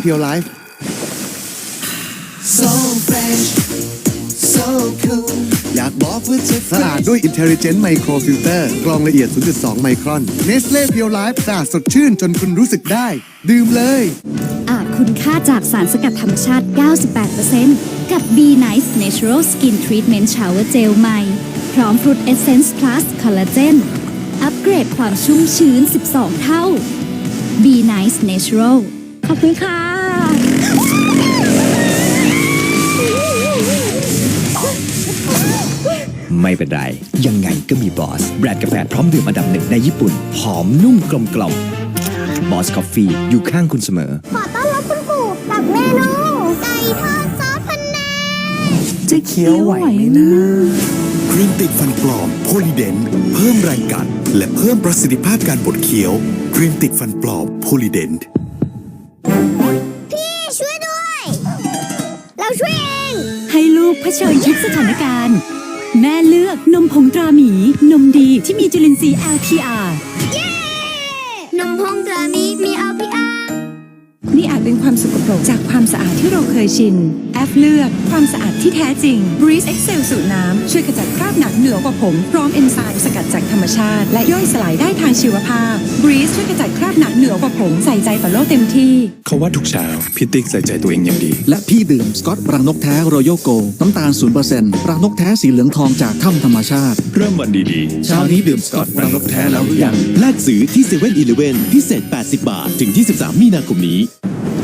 เพียวไลฟ์ So fresh, so cool. อยากบอกว่าจะสะอาดด้วย Intelligent Micro Filter กรองละเอียด 0.2 ไมครอน Nestle Pure Life สะอาดสดชื่นจนคุณรู้สึกได้ ดื่มเลย อาจคุณค่าจากสารสกัดธรรมชาติ 98%กับ B Nice Natural Skin Treatment Shower Gel ใหม่ พร้อม Fruit Essence Plus Collagen อัปเกรดความชุ่มชื้น 12 เท่า B Nice Natural ขอบคุณค่ะ ไม่เป็นไร ยังไงก็มีบอส แบรนด์กาแฟพร้อมดื่มอันดับหนึ่งในญี่ปุ่น หอมนุ่มกลมกล่อมบอสกาแฟอยู่ข้างคุณเสมอ ขอต้อนรับคุณปู่กับเมนูไก่ทอดซอสพันแนงจะเคี้ยวไหวไหมนะครีมติดฟันปลอมโพลีเดนเพิ่มแรงกัด และเพิ่มประสิทธิภาพการบดเคี้ยว ครีมติดฟันปลอมโพลีเดน ช่วยเอง ให้ลูกเผชิญทุกสถานการณ์ แม่เลือกนมผงตราหมี นมดีที่มีจุลินทรีย์ LPR เย้ นมพงตรามีมีเอาพีอานี่อาจเป็นความสกปรกจากความสะอาดที่เราเคยชิน แอปเลือกความสะอาดที่แท้จริง Breeze Excel สูตรน้ำ ช่วยขจัดคราบหนักเหนือกว่าผม พร้อมเอนไซม์สกัดจากธรรมชาติ และย่อยสลายได้ทางชีวภาพ Breeze ช่วยขจัดคราบหนักเหนือกว่าผมใส่ใจต่อโลกเต็มที่ เขาว่าทุกเช้าพี่ติ๊กใส่ใจตัวเองอย่างดี และพี่ดื่มสกอตรังนกแท้รอยัลโกน้ำตาล0%รังนกแท้สีเหลืองทองจากถ้ำธรรมชาติ เริ่มวันดีๆเช้านี้ดื่มสกอตรังนกแท้แล้วหรือยังแลกซื้อที่เซเว่นอีเลเวนพิเศษ 80 บาท ถึง 23 มีนาคมนี้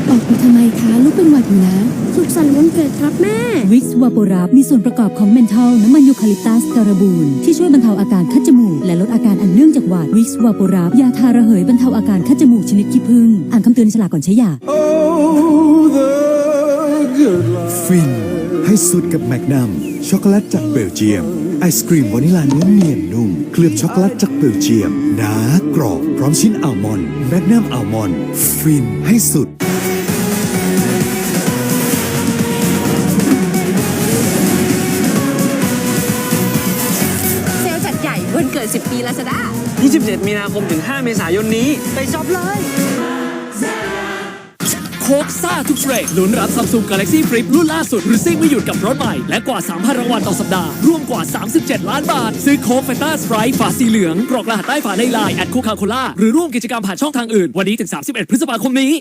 ออกไปทำไมคะ ลูกเป็นหวัดอยู่นะ สุขสันต์วันเกิดครับแม่ วิกซ์วาโปรับมีส่วนประกอบของเมนทอลน้ำมันยูคาลิปตัสการบูนที่ช่วยบรรเทาอาการคัดจมูก และลดอาการอันเนื่องจากหวัดวิกซ์วาโปรับยาทาระเหยบรรเทาอาการคัดจมูกชนิดขี้ผึ้งอ่านคำเตือนในฉลากก่อนใช้ยา ฟิน ให้สุดกับแมกนัมช็อกโกแลตจากเบลเยียม ไอศกรีมวานิลาเนื้อเนียนนุ่ม เคลือบช็อกโกแลตจากเบลเยียมหนากรอบ พร้อมชิ้นอัลมอนด์แมกนัมอัลมอนด์ฟินให้สุด เกิด10ปีลาซาด้า27 มีนาคมถึง 5 เมษายนนี้ ไปช็อปเลย โคกซ่าทุกเทรดลุ้นรับ Samsung Galaxy Flip รุ่นล่าสุดหรือซิ่งไม่หยุดกับรถใหม่ และกว่า 3,000 รางวัลต่อสัปดาห์รวมกว่า 37 ล้านบาท ซื้อโค้กแฟนตาสไปร์ฝาสีเหลือง กรอกรหัสใต้ฝาในไลน์แอดโคคาโคล่าหรือร่วมกิจกรรมผ่านช่องทางอื่น วันนี้ถึง 31 พฤษภาคมนี้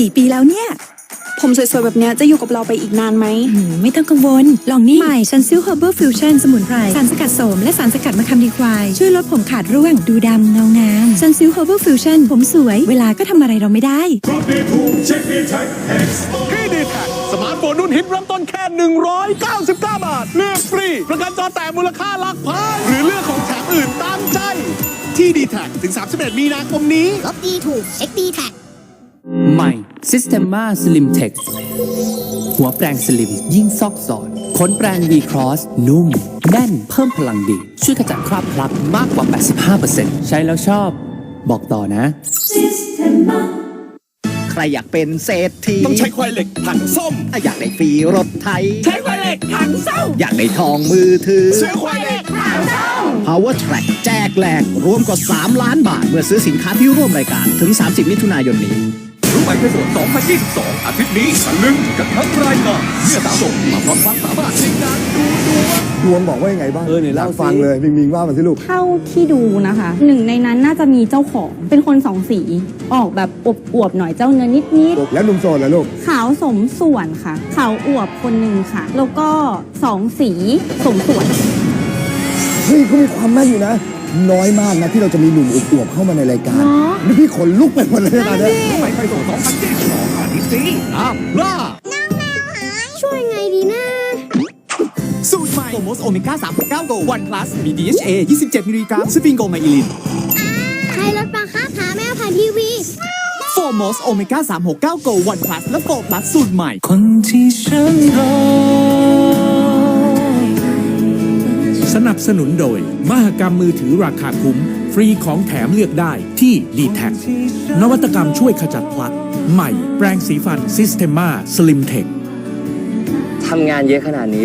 กี่ปีแล้วเนี่ย ผมสวยๆ แบบเนี้ยจะอยู่กับเราไปอีกนานไหม อืมไม่ต้องกังวล ลองนี่ใหม่ชันซิลเฮอร์เบอร์ฟิวชั่นสมุนไพร สารสกัดโสม และสารสกัดมะขามดีควาย ช่วยลดผมขาดร่วง ดูดำเงางามชันซิลเฮอร์เบอร์ฟิวชั่นผมสวย เวลาก็ทำอะไรเราไม่ได้สมาร์ทโฟนรุ่นฮิตเริ่มต้นแค่ 199 บาท เลือกฟรี ประกันจอแต่มูลค่าหลักพันหรือเลือกของแถมอื่นตามใจ ที่ดีแท็ถึง 31 มีนาคมนี้ ลบดีถูกเช็คดีแท็ก ใหม่ Systema Slim Tech หัวแปรงสลิมยิ่งซอกซอนขนแปรง V Cross นุ่ม แน่นเพิ่มพลังดี ช่วยขจัดคราบพลักมากกว่า 85%ใช้แล้วชอบ บอกต่อนะใครอยากเป็นเศรษฐีต้องใช้ควายเหล็กถังส้ม อยากได้ฟรีรถไทย ใช้ควายเหล็กถังเศร้าอยากได้ทองมือถือ ซื้อควายเหล็ก Power Track แจกแหลกรวมกว่า 3 ล้านบาท เมื่อซื้อสินค้าที่ร่วมรายการถึง 30 มิถุนายนนี้ รู้ไหมในโหมด2022 อาทิตย์นี้ตะลึงกับทั้งรายการเมื่อสาวส่งมาพร้อมความสามารถในการดูดวงรวมบอกว่ายังไงบ้างเออเนี่ยเล่าสิฟังเลยมิงมิงว่ามันสิลูก เท่าที่ดูนะคะหนึ่งในนั้นน่าจะมีเจ้าของเป็นคนสองสี ออกแบบอวบๆหน่อยเจ้าเนื้อนิดแล้วหนุ่มโสดล่ะลูก ๆขาวสมส่วนค่ะ ขาวอวบคนหนึ่งค่ะ แล้วก็สองสีสมส่วน เฮ้ยเขามีความแม่นอยู่นะ น้อยมากนะที่เราจะมีหนุ่มอวบๆเข้ามาในรายการเนาะนี่พี่ขนลุกไปหมดเลยนะเนี่ยไปไปส่ง2022อาทิตย์นี้อ้าวล่าช่วยไงดีนะ สูตรใหม่โอโมสโอเมก้า369 Go One Plus มี DHA 27 มิลลิกรัมสฟิงโกไมอิลินใครลดปลาค่าผาแมวผ่านทีวีโฟมอสโอเมก้า369 Go One Plus และ4 Plus สูตรใหม่ คนที่ฉันรอ สนับสนุนโดย มหกรรมมือถือราคาคุ้ม ฟรีของแถมเลือกได้ที่ d t แทนวัตกรรมช่วยขจัดพลักใหม่ แปรงสีฟัน Systema Slim Tech ทำงานเยอะขนาดนี้